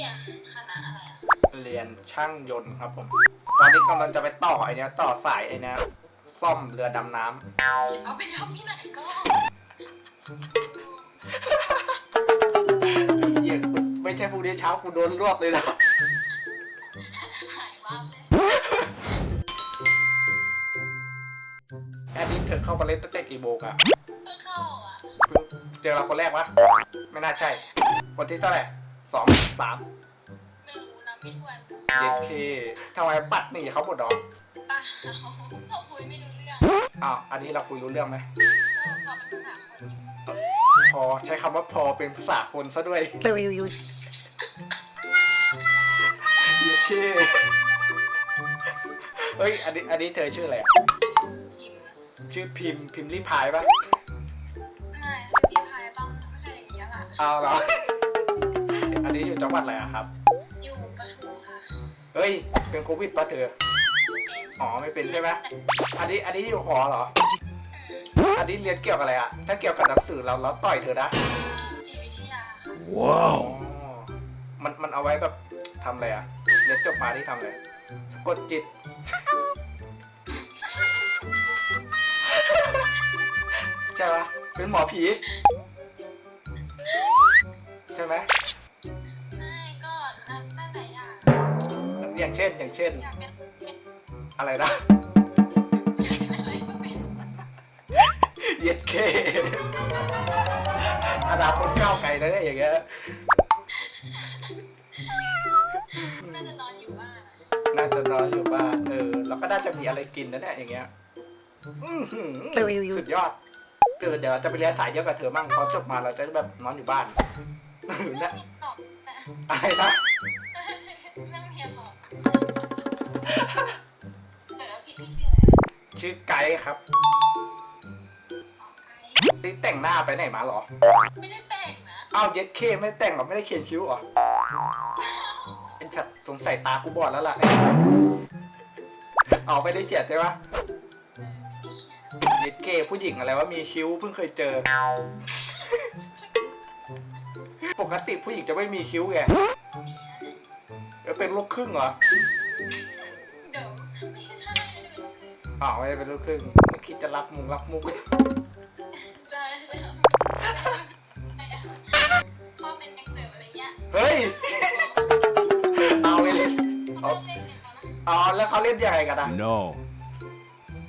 รียนคณะอะไรอะเรียนช่างยนต์ครับผม ตอนนี้กำลังจะไปต่อไอเนี้ยต่อสายไอเนี้ยซ่อมเรือดำน้ำเอาไปทำที่ไหนก็เหี้ยกูไม่ใช่พรุ่งนี้เช้ากูโดนรวบเลยนะหายวับเลยแอนนี้เธอเข้ามาเล่นตั้งแต่กี่โมงอะเพิ่งเข้าอะเพิ่งเจอเราคนแรกวะไม่น่าใช่ คนที่เท่าไหร่ สองสามไม่รู้นะไม่ทวนเย็ดเคทำไมปัดหนีเขาหมดหรอป่ะพอคุยไม่รู้เรื่องอ้าวอันนี้เราคุยรู้เรื่องไหมก็พอเป็นภาษาคนพอใช้คำว่าพอเป็นภาษาคนซะด้วย เย็ดเคเฮ้ยอันนี้อันนี้เธอชื่ออะไรอะพิมพ์ชื่อพิมพ์พิมพ์รีพายปะไม่พิมพ์ไทยต้องไม่ใช่อย่างนี้ละเอาเหรออั นนี้อยู่จังหวัดอะไรอะครับ อยู่ปทุมค่ะเฮ้ย เป็นโควิดปะเธอเป็นอ๋อไม่เป็นใช่ไหมอันนี้อันนี้อยู่หอเหรอ อันนี้เรียนเกี่ยวกับอะไรอะถ้าเกี่ยวกับหนังสือเราเราต่อยเธอนะจิตวิทยาค่ะอ๋อมันมันเอาไว้แบบทำอะไรอะเรียนจบมาที่ทำอะไรสะกดจิต ใช่ปะเป็นหมอผี ใช่ไหมไม่ อย่างเช่นอย่างเช่น อยากเป็นเป็นอะไรนะอยากเป็นอะไรก็เป็นเย็ดเคอนาคตก้าวไกลนะเนี่ยอย่างเงี้ยน่าจะนอนอยู่บ้านอะน่าจะนอนอยู่บ้านเออแล้วก็น่าจะมีอะไรกินนะเนี่ยอย่างเงี้ยอื้อหือสุดยอดเออเดี๋ยวจะไปเรียนสายเดียวกับเธอมั่งพอจบมาเราจะแบบนอนอยู่บ้านเออนั่นะงเรียนหรอกแต่อะไรนะ ชื่อไกด์ครับอ๋อไกด์นี่แต่งหน้าไปไหนมาเหรอ ไม่ได้แต่งนะอ้าวเย็ดเคไม่ได้แต่งหรอไม่ได้เขียนคิ้วเหรอเป็นชัดสงสัยตากูบอดแล้วล่ะ เอาไม่ได้เขียนใช่ปะเออไม่ได้เขียนเย็ดเคผู้หญิงอะไรว่ามีคิ้วเพิ่งเคยเจอ ปกติผู้หญิงจะไม่มีคิ้วไงเออเป็นลูกครึ่งเหรอ คืออ๋อไม่ได้เป็นลูกครึ่งไม่คิดจะรับมุงรับมุกจะจะพ่อเป็นเด็กเสิร์ฟอะไรเงี้ยเฮ้ยเอาไปเลยเขาไม่ได้เล่นกันนะอ๋อแล้วเขาเล่นยังไงกันอะ No.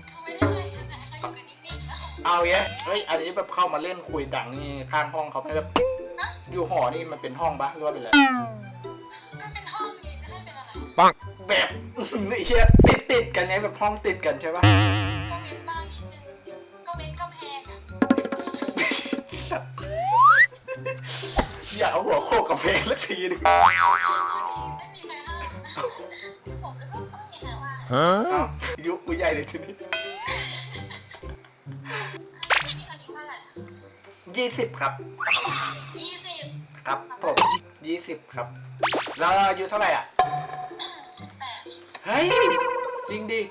เขาไม่ได้เล่นกันนะเขาอยู่กันนิ่งๆแล้วเอาเงี้ยเฮ้ยอันนี้แบบเข้ามาเล่นคุยดังนี่ข้างห้องเขาไม่แบบนะอยู่หอนี่มันเป็นห้องปะหรือว่าเป็นอะไร ป็นอะไรแบบไอ้เชี่ยติดติดๆกันไงแบบห้องติดกันใช่ปะก็เว้นบ้างนิดนึงก็เว้นกำแพงอะอย่าเอาหัวโขกกับเพลงสักทีหนึงไม่มีใครห้ามผมก็ต้องมีแต่ว่า Huh? เอายุกูใหญ่เลยทีนี้พี่อายุเท่าไหร่ยี่สิบครับยี่สิบครับผมยี่สิบครับ แล้วอายุเท่าไหร่อะสิบแปดเฮ้ย จริงดิ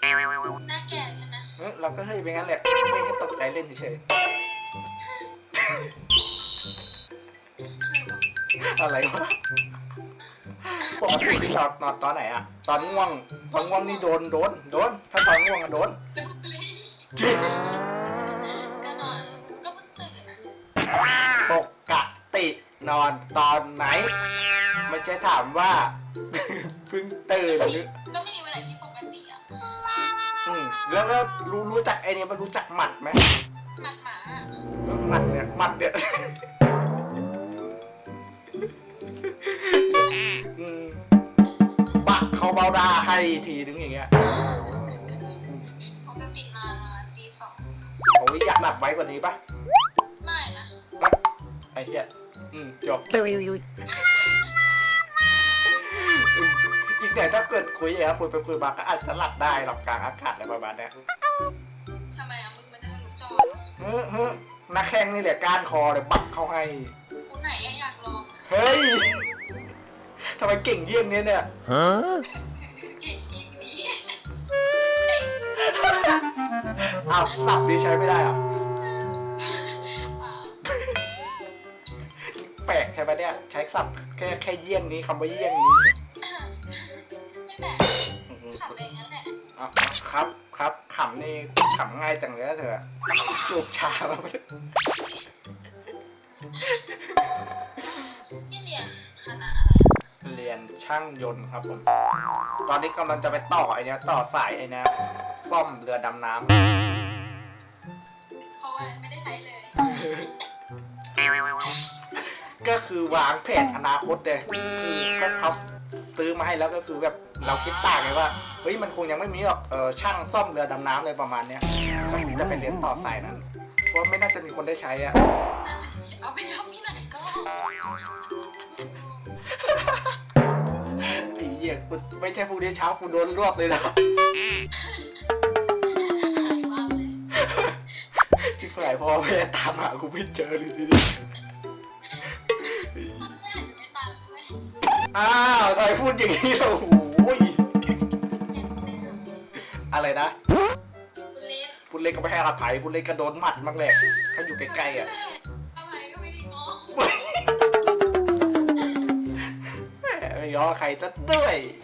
หน้าแก่ใช่ไหมเอ้ยเราก็เฮ้ยไปงั้นแหละไม่ให้ตกใจเล่นเฉยๆอะไรวะปกติที่นอนนอนตอนไหนอะตอนง่วงตอนง่วงนี่โดนโดนโดน ถ้าตอนง่วงอะโดนดูเลยจริงก็นอนก็เพิ่งตื่นอะปกตินอนตอนไหน ไม่ใช่ถามว่าเพิ่ง ตื่นหรือก็ไม่มีวันไหนที่ปกติอะอืมแล้วแล้วรู้รู้จักไอ้นี่มันรู้จักหมัดไหมหมัดหมาอะหมัดเนี่ยหมัดเนี่ยอืมปักเขาเบาดาให้ทีนึงอย่างเงี้ยปกตินอนประมาณตีสองโอ้ยอยากหลับไว้กว่านี้ปะไม่นะนะไอ้เหี้ยอืมจบ อีกแต่ถ้าเกิดคุยอย่างเงี้ยคุยไปคุยมาก็อาจจะหลับได้หลับกลางอากาศอะไรประมาณเนี้ยทำไมอะมึงมันจะรู้จอเฮ้อเฮ้อนักแข่งนี่แหละก้านคอเลยบักเขาให้คนไหนอะอยากลองอะเฮ้ยทำไมเก่งเยี่ยงเนี้ยเนี่ย Huh? เก่งจริงดีอ้าวสับดีใช้ไม่ได้เหรอเปล่าแปลกใช่ช่ไหมเนี่ยใช้ศัพท์แค่แค่เยี่ยงนี้คำว่าเยี่ยงนี้ อะครับครับขำนี่ขำง่ายจังเลยนะเธอจูบชามาเลยที่เรียนคณะอะไรเรียนช่างยนต์ครับผม ตอนนี้กำลังจะไปต่อไอ้เนี้ยต่อสายไอ้เนี้ยซ่อมเรือดำน้ำเพราะว่าไม่ได้ใช้เลย ก็คือวางแผนอนาคตเลยคือก็เขา ซื้อมาให้แล้วก็คือแบบเราคิดต่างไงว่าเฮ้ยมันคงยังไม่มีหรอกเออช่างซ่อมเรือดำน้ำเลยประมาณเนี้ยก็จะไปเรียนต่อสายนั้นเพราะว่าไม่น่าจะมีคนได้ใช้อะเอาไปทำที่ไหนก็ไอ้เหี้ยกูไม่ใช่ผู้เดียวเช้ากูโดนรวบเลยนะหายว่างเลยจิบหายพ่อแม่ตามหากูไม่เจอเลยทีนี้ อ้าวทำไมพูดอย่างนี้ล่ะโอ้ยเล่นเล่นอะไรนะเล่นพูดเล่นก็ไม่ให้อภัยพูดเล่นก็โดนหมัดมากเลยถ้าอยู่ใกล้ๆอะอะไรก็ไม่ได้งอแหมไม่ย้อใครซะด้วยเ